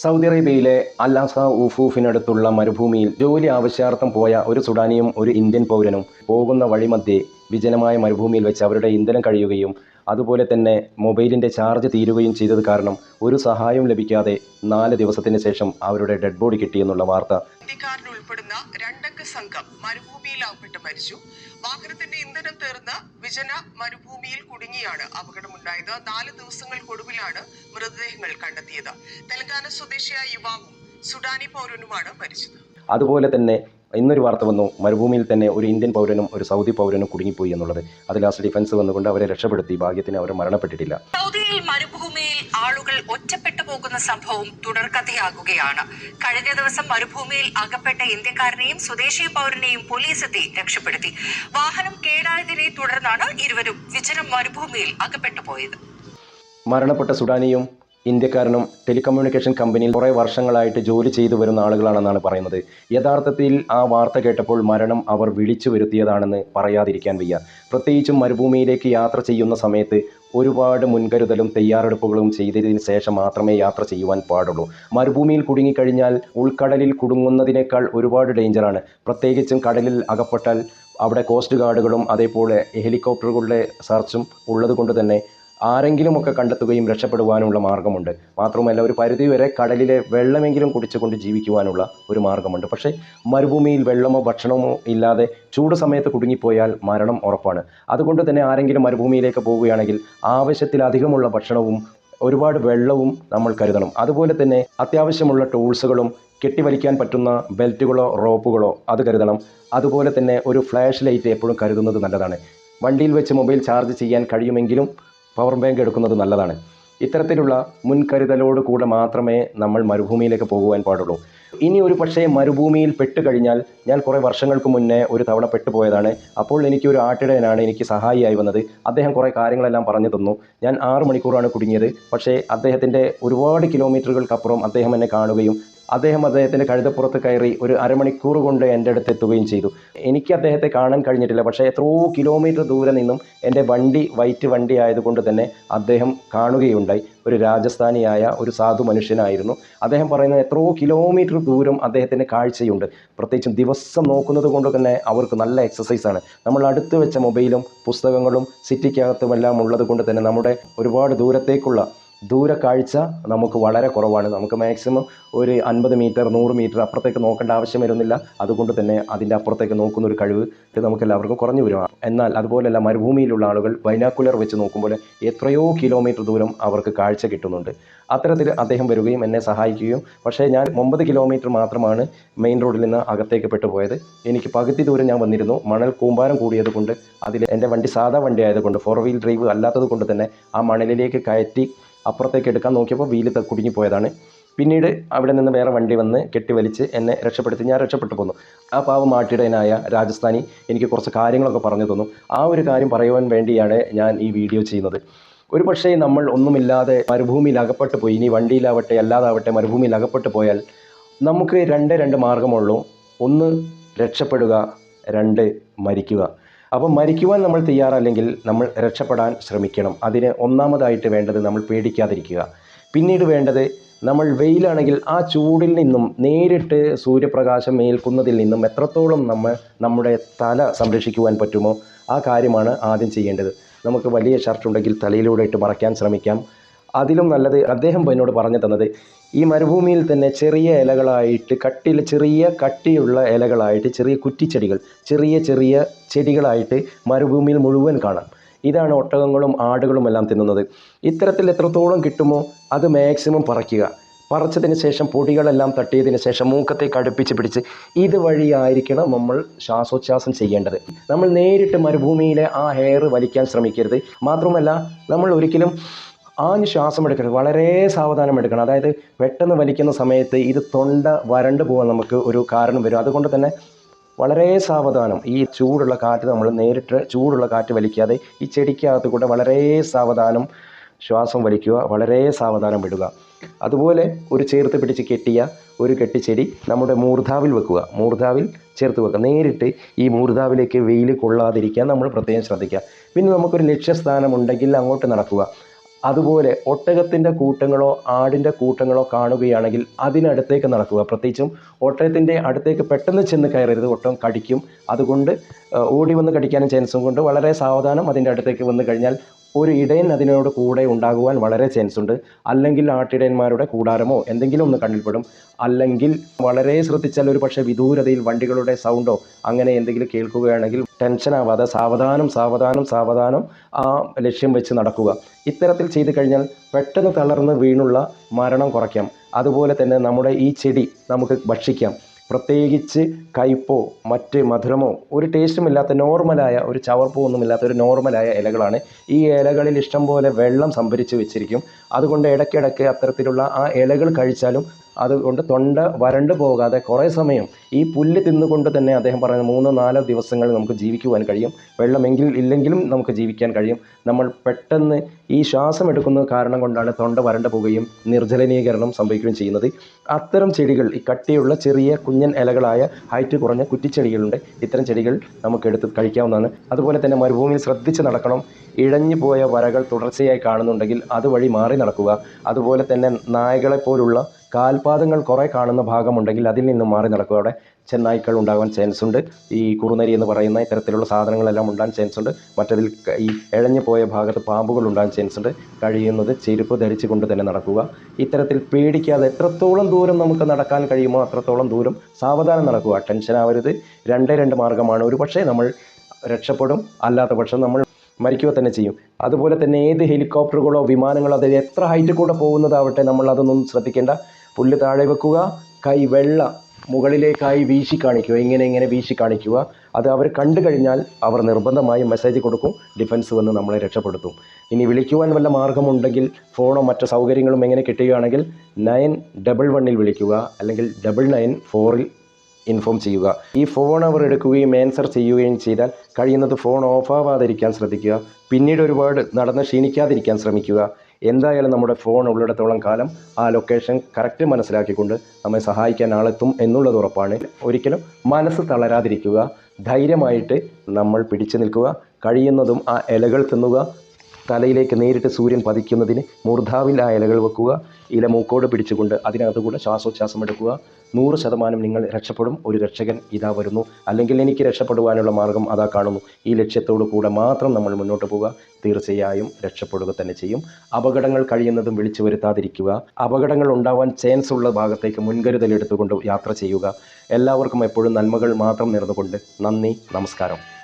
Saudi അറേബ്യയിലെ അല്ലാസ ഊഫൂഫിനടുത്തുള്ള മരുഭൂമിയിൽ ജോലി ആവശ്യാർത്ഥം പോയ ഒരു സുഡാനിയും ഒരു ഇന്ത്യൻ പൗരനും പോകുന്ന വഴിമധ്യേ വിജനമായ മരുഭൂമിയിൽ വെച്ച് അവരുടെ ഇന്ധനം കഴിയുകയും അതുപോലെ തന്നെ മൊബൈലിന്റെ ചാർജ് തീരുകയും ചെയ്തത് കാരണം ഒരു സഹായവും ലഭിക്കാതെ നാല് ദിവസത്തിന് ശേഷം അവരുടെ ഡെഡ് ബോഡി കിട്ടിയെന്നുള്ള വാർത്ത. ഉൾപ്പെടുന്ന രണ്ടംഗ സംഘം മരുഭൂമിയിൽ അകപ്പെട്ട് മരിച്ചു. വാഹനത്തിന്റെ ഇന്ധനം തീർന്ന് വിജന മരുഭൂമിയിൽ കുടുങ്ങിയാണ് അപകടമുണ്ടായത്. നാല് ദിവസങ്ങൾക്കൊടുവിലാണ് മൃതദേഹങ്ങൾ കണ്ടെത്തിയത്. തെലങ്കാന സ്വദേശിയായ യുവാവും സുഡാനി പൗരനുമാണ് മരിച്ചത്. അതുപോലെ തന്നെ ഇന്നൊരു വാർത്ത വന്നു. മരുഭൂമിയിൽ തന്നെ ഒരു ഇന്ത്യൻ പൗരനും ഒരു സൗദി പൗരനും കുടുങ്ങിപ്പോയി എന്നുള്ളത്. അത് ലാസ്റ്റ് ഡിഫൻസ് വന്നുകൊണ്ട് അവരെ രക്ഷപ്പെടുത്തി. ഭാഗ്യത്തിന് അവർ മരണപ്പെട്ടിട്ടില്ല. സൗദിയിൽ മരുഭൂമിയിൽ ആളുകൾ ഒറ്റപ്പെട്ടു പോകുന്ന സംഭവം തുടർക്കഥയാകുകയാണ്. കഴിഞ്ഞ ദിവസം മരുഭൂമിയിൽ അകപ്പെട്ട ഇന്ത്യക്കാരനെയും സ്വദേശി പൗരനെയും പോലീസ് എത്തി രക്ഷപ്പെടുത്തി. വാഹനം കേടായതിനെ തുടർന്നാണ് ഇരുവരും വിജനം മരുഭൂമിയിൽ അകപ്പെട്ടു പോയത്. മരണപ്പെട്ട സുഡാനിയും ഇന്ത്യക്കാരനും ടെലികമ്മ്യൂണിക്കേഷൻ കമ്പനിയിൽ കുറേ വർഷങ്ങളായിട്ട് ജോലി ചെയ്തു വരുന്ന ആളുകളാണെന്നാണ് പറയുന്നത്. യഥാർത്ഥത്തിൽ ആ വാർത്ത കേട്ടപ്പോൾ മരണം അവർ വിളിച്ചു വരുത്തിയതാണെന്ന് പറയാതിരിക്കാൻ വയ്യ. പ്രത്യേകിച്ചും മരുഭൂമിയിലേക്ക് യാത്ര ചെയ്യുന്ന സമയത്ത് ഒരുപാട് മുൻകരുതലും തയ്യാറെടുപ്പുകളും ചെയ്തതിന് ശേഷം മാത്രമേ യാത്ര ചെയ്യുവാൻ പാടുള്ളൂ. മരുഭൂമിയിൽ കുടുങ്ങിക്കഴിഞ്ഞാൽ ഉൾക്കടലിൽ കുടുങ്ങുന്നതിനേക്കാൾ ഒരുപാട് ഡേഞ്ചറാണ്. പ്രത്യേകിച്ചും കടലിൽ അകപ്പെട്ടാൽ അവിടെ കോസ്റ്റ് ഗാർഡുകളും അതേപോലെ ഹെലികോപ്റ്ററുകളുടെ സെർച്ചും ഉള്ളത് കൊണ്ട് തന്നെ ആരെങ്കിലുമൊക്കെ കണ്ടെത്തുകയും രക്ഷപ്പെടുവാനുള്ള മാർഗമുണ്ട്. മാത്രമല്ല ഒരു പരിധിവരെ കടലിലെ വെള്ളമെങ്കിലും കുടിച്ചുകൊണ്ട് ജീവിക്കുവാനുള്ള ഒരു മാർഗമുണ്ട്. പക്ഷേ മരുഭൂമിയിൽ വെള്ളമോ ഭക്ഷണമോ ഇല്ലാതെ ചൂട് സമയത്ത് കുടുങ്ങിപ്പോയാൽ മരണം ഉറപ്പാണ്. അതുകൊണ്ട് തന്നെ ആരെങ്കിലും മരുഭൂമിയിലേക്ക് പോവുകയാണെങ്കിൽ ആവശ്യത്തിലധികമുള്ള ഭക്ഷണവും ഒരുപാട് വെള്ളവും നമ്മൾ കരുതണം. അതുപോലെ തന്നെ അത്യാവശ്യമുള്ള ടൂൾസുകളും കെട്ടിവലിക്കാൻ പറ്റുന്ന ബെൽറ്റുകളോ റോപ്പുകളോ അത് കരുതണം. അതുപോലെ തന്നെ ഒരു ഫ്ലാഷ് ലൈറ്റ് എപ്പോഴും കരുതുന്നത് നല്ലതാണ്. വണ്ടിയിൽ വെച്ച് മൊബൈൽ ചാർജ് ചെയ്യാൻ കഴിയുമെങ്കിലും പവർ ബാങ്ക് എടുക്കുന്നത് നല്ലതാണ്. ഇത്തരത്തിലുള്ള മുൻകരുതലോട് കൂടെ മാത്രമേ നമ്മൾ മരുഭൂമിയിലേക്ക് പോകുവാൻ പാടുള്ളൂ. ഇനി ഒരു പക്ഷേ മരുഭൂമിയിൽ പെട്ട് കഴിഞ്ഞാൽ ഞാൻ കുറേ വർഷങ്ങൾക്ക് മുന്നേ ഒരു തവണ പെട്ടുപോയതാണ് അപ്പോൾ എനിക്ക് ഒരു ആട്ടിടയനാണ് എനിക്ക് സഹായിയായി വന്നത്. അദ്ദേഹം കുറേ കാര്യങ്ങളെല്ലാം പറഞ്ഞു തന്നു. ഞാൻ ആറ് മണിക്കൂറാണ് കുടുങ്ങിയത്. പക്ഷേ അദ്ദേഹത്തിന്റെ ഒരുപാട് കിലോമീറ്ററുകൾക്കപ്പുറം അദ്ദേഹം എന്നെ കാണുകയും അദ്ദേഹം അദ്ദേഹത്തിന്റെ കഴുതപ്പുറത്ത് കയറി ഒരു അരമണിക്കൂർ കൊണ്ട് എന്റെ അടുത്ത് എത്തുകയും ചെയ്തു. എനിക്ക് അദ്ദേഹത്തെ കാണാൻ കഴിഞ്ഞിട്ടില്ല. പക്ഷേ എത്രയോ കിലോമീറ്റർ ദൂരെ നിന്നും എന്റെ വണ്ടി വൈറ്റ് വണ്ടി ആയതുകൊണ്ട് തന്നെ അദ്ദേഹം കാണുകയുണ്ടായി. ഒരു രാജസ്ഥാനിയായ ഒരു സാധു മനുഷ്യനായിരുന്നു. അദ്ദേഹം പറയുന്നത് എത്രയോ കിലോമീറ്റർ ദൂരം അദ്ദേഹത്തിന്റെ കാഴ്ചയുണ്ട്. പ്രത്യേകിച്ചും ദിവസം നോക്കുന്നത് കൊണ്ട് തന്നെ അവർക്ക് നല്ല എക്സസൈസാണ് നമ്മൾ അടുത്ത് വെച്ച മൊബൈലും പുസ്തകങ്ങളും സിറ്റിക്കകത്തുമെല്ലാം ഉള്ളത് കൊണ്ട് തന്നെ നമ്മുടെ ഒരുപാട് ദൂരത്തേക്കുള്ള ദൂരക്കാഴ്ച നമുക്ക് വളരെ കുറവാണ്. നമുക്ക് മാക്സിമം ഒരു അൻപത് മീറ്റർ നൂറ് മീറ്റർ അപ്പുറത്തേക്ക് നോക്കേണ്ട ആവശ്യം വരുന്നില്ല. അതുകൊണ്ട് തന്നെ അതിന്റെ അപ്പുറത്തേക്ക് നോക്കുന്ന ഒരു കഴിവ് ഇത് നമുക്ക് എല്ലാവർക്കും കുറഞ്ഞു വരും എന്നാൽ അതുപോലെയല്ല മരുഭൂമിയിലുള്ള ആളുകൾ ബൈനാക്കുലർ വെച്ച് നോക്കുമ്പോൾ എത്രയോ കിലോമീറ്റർ ദൂരം അവർക്ക് കാഴ്ച കിട്ടുന്നുണ്ട്. അത്തരത്തിൽ അദ്ദേഹം വരികയും എന്നെ സഹായിക്കുകയും പക്ഷേ ഞാൻ ഒമ്പത് കിലോമീറ്റർ മാത്രമാണ് മെയിൻ റോഡിൽ നിന്ന് അകത്തേക്ക് പെട്ടുപോയത്. എനിക്ക് പകുതി ദൂരം ഞാൻ വന്നിരുന്നു. മണൽ കൂമ്പാരം കൂടിയത് കൊണ്ട് അതിൽ എന്റെ വണ്ടി സാധാ വണ്ടി ആയതുകൊണ്ട് ഫോർ വീൽ ഡ്രൈവ് അല്ലാത്തത് കൊണ്ട് തന്നെ ആ മണലിലേക്ക് കയറ്റി അപ്പുറത്തേക്ക് എടുക്കാൻ നോക്കിയപ്പോൾ വീൽ കുടുങ്ങി പോയതാണ്. പിന്നീട് അവിടെ നിന്ന് വേറെ വണ്ടി വന്ന് കെട്ടിവലിച്ച് എന്നെ രക്ഷപ്പെടുത്തി. ഞാൻ രക്ഷപ്പെട്ടു പോന്നു. ആ പാവം മാട്ടിടയനായ രാജസ്ഥാനി എനിക്ക് കുറച്ച് കാര്യങ്ങളൊക്കെ പറഞ്ഞു തന്നു. ആ ഒരു കാര്യം പറയുവാൻ വേണ്ടിയാണ് ഞാൻ ഈ വീഡിയോ ചെയ്യുന്നത്. ഒരു പക്ഷേ നമ്മൾ ഒന്നുമില്ലാതെ മരുഭൂമിയിൽ അകപ്പെട്ടു പോയി. ഇനി വണ്ടിയിലാവട്ടെ അല്ലാതാവട്ടെ മരുഭൂമിയിൽ അകപ്പെട്ടു പോയാൽ നമുക്ക് രണ്ട് രണ്ട് മാർഗമുള്ളൂ. ഒന്ന് രക്ഷപ്പെടുക. രണ്ട് മരിക്കുക. അപ്പോൾ മരിക്കുവാൻ നമ്മൾ തയ്യാറല്ലെങ്കിൽ നമ്മൾ രക്ഷപ്പെടാൻ ശ്രമിക്കണം. അതിന് ഒന്നാമതായിട്ട് വേണ്ടത് നമ്മൾ പേടിക്കാതിരിക്കുക. പിന്നീട് വേണ്ടത് നമ്മൾ വെയിലാണെങ്കിൽ ആ ചൂടിൽ നിന്നും നേരിട്ട് സൂര്യപ്രകാശം ഏൽക്കുന്നതിൽ നിന്നും എത്രത്തോളം നമ്മൾ നമ്മുടെ തല സംരക്ഷിക്കുവാൻ പറ്റുമോ ആ കാര്യമാണ് ആദ്യം ചെയ്യേണ്ടത്. നമുക്ക് വലിയ ഷർട്ട് ഉണ്ടെങ്കിൽ തലയിലൂടെ ഇട്ട് മറയ്ക്കാൻ ശ്രമിക്കാം. അതിലും നല്ലത് അദ്ദേഹം എന്നോട് പറഞ്ഞു തന്നത് ഈ മരുഭൂമിയിൽ തന്നെ ചെറിയ ഇലകളായിട്ട് കട്ടിൽ ചെറിയ കട്ടിയുള്ള ഇലകളായിട്ട് ചെറിയ കുറ്റിച്ചെടികൾ ചെറിയ ചെറിയ ചെടികളായിട്ട് മരുഭൂമിയിൽ മുഴുവൻ കാണാം. ഇതാണ് ഒട്ടകങ്ങളും ആടുകളും എല്ലാം തിന്നുന്നത്. ഇത്തരത്തിൽ എത്രത്തോളം കിട്ടുമോ അത് മാക്സിമം പറിക്കുക. പറിച്ചതിന് ശേഷം പൊടികളെല്ലാം തട്ടിയതിന് ശേഷം മൂക്കത്തെ അടുപ്പിച്ച് പിടിച്ച് ഇതുവഴിയായിരിക്കണം നമ്മൾ ശ്വാസോച്ഛ്വാസം ചെയ്യേണ്ടത്. നമ്മൾ നേരിട്ട് മരുഭൂമിയിലെ ആ ഹെയർ വലിക്കാൻ ശ്രമിക്കരുത്. മാത്രമല്ല നമ്മൾ ഒരിക്കലും ആഞ്ഞ് ശ്വാസം എടുക്കരുത്. വളരെ സാവധാനം എടുക്കണം. അതായത് പെട്ടെന്ന് വലിക്കുന്ന സമയത്ത് ഇത് തൊണ്ട വരണ്ടു പോകാൻ നമുക്ക് ഒരു കാരണം വരും. അതുകൊണ്ട് തന്നെ വളരെ സാവധാനം. ഈ ചൂടുള്ള കാറ്റ് നമ്മൾ നേരിട്ട് ചൂടുള്ള കാറ്റ് വലിക്കാതെ ഈ ചെടിക്കകത്ത് കൂടെ വളരെ സാവധാനം ശ്വാസം വലിക്കുക വളരെ സാവധാനം വിടുക. അതുപോലെ ഒരു ചേർത്ത് പിടിച്ച് കെട്ടിയ ഒരു കെട്ടിച്ചെടി നമ്മുടെ മൂർധാവിൽ വെക്കുക. മൂർധാവിൽ ചേർത്ത് വെക്കുക. നേരിട്ട് ഈ മൂർധാവിലേക്ക് വെയിൽ കൊള്ളാതിരിക്കാൻ നമ്മൾ പ്രത്യേകം ശ്രദ്ധിക്കുക. പിന്നെ നമുക്കൊരു ലക്ഷ്യസ്ഥാനം ഉണ്ടെങ്കിൽ അങ്ങോട്ട് നടക്കുക. അതുപോലെ ഒട്ടകത്തിന്റെ കൂട്ടങ്ങളോ ആടിന്റെ കൂട്ടങ്ങളോ കാണുകയാണെങ്കിൽ അതിനടുത്തേക്ക് നടക്കുക. പ്രത്യേകിച്ചും ഒട്ടകത്തിന്റെ അടുത്തേക്ക് പെട്ടെന്ന് ചെന്ന് കയറരുത്. ഒട്ടകം കടിക്കും. അതുകൊണ്ട് ഓടി വന്ന് കടിക്കാനും ചാൻസും കൊണ്ട് വളരെ സാവധാനം അതിന്റെ അടുത്തേക്ക് വന്നു കഴിഞ്ഞാൽ ഒരു ഇടയൻ അതിനോട് കൂടെ ഉണ്ടാകുവാൻ വളരെ ചാൻസ് ഉണ്ട്. അല്ലെങ്കിൽ ആട്ടിടയന്മാരുടെ കൂടാരമോ എന്തെങ്കിലും ഒന്ന് കണ്ണിൽപ്പെടും. അല്ലെങ്കിൽ വളരെ ശ്രദ്ധിച്ചാൽ ഒരു പക്ഷേ വിദൂരതയിൽ വണ്ടികളുടെ സൗണ്ടോ അങ്ങനെ എന്തെങ്കിലും കേൾക്കുകയാണെങ്കിൽ ടെൻഷനാവാതെ സാവധാനം സാവധാനം സാവധാനം ആ ലക്ഷ്യം വെച്ച് നടക്കുക. ഇത്തരത്തിൽ ചെയ്തു കഴിഞ്ഞാൽ പെട്ടെന്ന് തളർന്ന് വീണുള്ള മരണം കുറയ്ക്കാം. അതുപോലെ തന്നെ നമ്മുടെ ഈ ചെടി നമുക്ക് ഭക്ഷിക്കാം. പ്രത്യേകിച്ച് കയ്പോ മറ്റ് മധുരമോ ഒരു ടേസ്റ്റുമില്ലാത്ത നോർമലായ ഒരു ചവർപ്പോ ഒന്നുമില്ലാത്ത ഒരു നോർമലായ ഇലകളാണ്. ഈ ഇലകളിൽ ഇഷ്ടം പോലെ വെള്ളം സംഭരിച്ച് വെച്ചിരിക്കും. അതുകൊണ്ട് ഇടയ്ക്കിടയ്ക്ക് അത്തരത്തിലുള്ള ആ ഇലകൾ കഴിച്ചാലും അതുകൊണ്ട് തൊണ്ട വരണ്ടു പോകാതെ കുറേ സമയം ഈ പുല്ല് തിന്നുകൊണ്ട് തന്നെ അദ്ദേഹം പറയുന്ന മൂന്നോ നാലോ ദിവസങ്ങൾ നമുക്ക് ജീവിക്കുവാൻ കഴിയും. വെള്ളമെങ്കിൽ ഇല്ലെങ്കിലും നമുക്ക് ജീവിക്കാൻ കഴിയും. നമ്മൾ പെട്ടെന്ന് ഈ ശ്വാസം എടുക്കുന്ന കാരണം കൊണ്ടാണ് തൊണ്ട വരണ്ടു പോവുകയും നിർജലനീകരണം സംഭവിക്കുകയും ചെയ്യുന്നത്. അത്തരം ചെടികൾ ഈ കട്ടിയുള്ള ചെറിയ കുഞ്ഞൻ ഇലകളായ ഹൈറ്റ് കുറഞ്ഞ കുറ്റിച്ചെടികളുണ്ട്. ഇത്തരം ചെടികൾ നമുക്ക് എടുത്ത് കഴിക്കാവുന്നതാണ്. അതുപോലെ തന്നെ മരുഭൂമിയിൽ ശ്രദ്ധിച്ച് നടക്കണം. ഇഴഞ്ഞു പോയ വരകൾ തുടർച്ചയായി കാണുന്നുണ്ടെങ്കിൽ അതുവഴി മാറി നടക്കുക. അതുപോലെ തന്നെ നായകളെ പോലുള്ള കാൽപാദങ്ങൾ കുറേ കാണുന്ന ഭാഗമുണ്ടെങ്കിൽ അതിൽ നിന്ന് മാറി നടക്കുക. അവിടെ ചെന്നായ്ക്കൾ ഉണ്ടാകാൻ ചാൻസ് ഉണ്ട്. ഈ കുറുനരി എന്ന് പറയുന്ന ഇത്തരത്തിലുള്ള സാധനങ്ങളെല്ലാം ഉണ്ടാകാൻ ചാൻസ് ഉണ്ട്. മറ്റതിൽ ഈ ഇഴഞ്ഞു പോയ ഭാഗത്ത് പാമ്പുകൾ ഉണ്ടാകാൻ ചാൻസ് ഉണ്ട്. കഴിയുന്നത് ചെരുപ്പ് ധരിച്ചു കൊണ്ട് തന്നെ നടക്കുക. ഇത്തരത്തിൽ പേടിക്കാതെ എത്രത്തോളം ദൂരം നമുക്ക് നടക്കാൻ കഴിയുമോ അത്രത്തോളം ദൂരം സാവധാനം നടക്കുക. ടെൻഷൻ ആവരുത്. രണ്ടേ രണ്ട് മാർഗമാണ് ഒരു പക്ഷേ നമ്മൾ രക്ഷപ്പെടും. അല്ലാത്ത പക്ഷം നമ്മൾ മരിക്കുക തന്നെ ചെയ്യും. അതുപോലെ തന്നെ ഏത് ഹെലികോപ്റ്ററുകളോ വിമാനങ്ങളോ അത് എത്ര ഹൈറ്റ് കൂടെ പോകുന്നതാവട്ടെ നമ്മൾ അതൊന്നും ശ്രദ്ധിക്കേണ്ട. പുല്ല് താഴെ വെക്കുക കൈ വെള്ള മുകളിലേക്കായി വീശി കാണിക്കുക. ഇങ്ങനെ ഇങ്ങനെ വീശി കാണിക്കുക. അത് അവർ കണ്ടു കഴിഞ്ഞാൽ അവർ നിർബന്ധമായും മെസ്സേജ് കൊടുക്കും ഡിഫൻസ് വന്ന് നമ്മളെ രക്ഷപ്പെടുത്തും. ഇനി വിളിക്കുവാൻ വല്ല മാർഗമുണ്ടെങ്കിൽ ഫോണോ മറ്റു സൗകര്യങ്ങളും എങ്ങനെ കിട്ടുകയാണെങ്കിൽ നയൻ ഡബിൾ വണ്ണിൽ വിളിക്കുക അല്ലെങ്കിൽ ഡബിൾ നയൻ ഫോറിൽ ഇൻഫോം ചെയ്യുക. ഈ ഫോൺ അവർ എടുക്കുകയും ആൻസർ ചെയ്യുകയും ചെയ്താൽ കഴിയുന്നത് ഫോൺ ഓഫ് ആവാതിരിക്കാൻ ശ്രദ്ധിക്കുക. പിന്നീട് ഒരുപാട് നടന്ന് ക്ഷീണിക്കാതിരിക്കാൻ ശ്രമിക്കുക. എന്തായാലും നമ്മുടെ ഫോൺ ഉള്ളിടത്തോളം കാലം ആ ലൊക്കേഷൻ കറക്റ്റ് മനസ്സിലാക്കിക്കൊണ്ട് നമ്മെ സഹായിക്കാൻ ആളെത്തും എന്നുള്ളത് ഉറപ്പാണ്. ഒരിക്കലും മനസ്സ് തളരാതിരിക്കുക. ധൈര്യമായിട്ട് നമ്മൾ പിടിച്ചു നിൽക്കുക. കഴിയുന്നതും ആ ഇലകൾ തിന്നുക. തലയിലേക്ക് നേരിട്ട് സൂര്യൻ പതിക്കുന്നതിന് മൂർധാവിൽ ആ ഇലകൾ വെക്കുക. ഇല മൂക്കോട് പിടിച്ചുകൊണ്ട് അതിനകത്ത് കൂടെ ശ്വാസോച്ഛ്വാസം എടുക്കുക. നൂറ് ശതമാനം നിങ്ങൾ രക്ഷപ്പെടും. ഒരു രക്ഷകൻ ഇതാ വരുന്നു. അല്ലെങ്കിൽ എനിക്ക് രക്ഷപ്പെടുവാനുള്ള മാർഗം അതാ കാണുന്നു. ഈ ലക്ഷ്യത്തോടു കൂടെ മാത്രം നമ്മൾ മുന്നോട്ട് പോവുക. തീർച്ചയായും രക്ഷപ്പെടുക തന്നെ ചെയ്യും. അപകടങ്ങൾ കഴിയുന്നതും വിളിച്ചു വരുത്താതിരിക്കുക. അപകടങ്ങൾ ഉണ്ടാവാൻ ചാൻസ് ഉള്ള ഭാഗത്തേക്ക് മുൻകരുതൽ എടുത്തുകൊണ്ട് യാത്ര ചെയ്യുക. എല്ലാവർക്കും എപ്പോഴും നന്മകൾ മാത്രം നേർന്നുകൊണ്ട് നന്ദി നമസ്കാരം.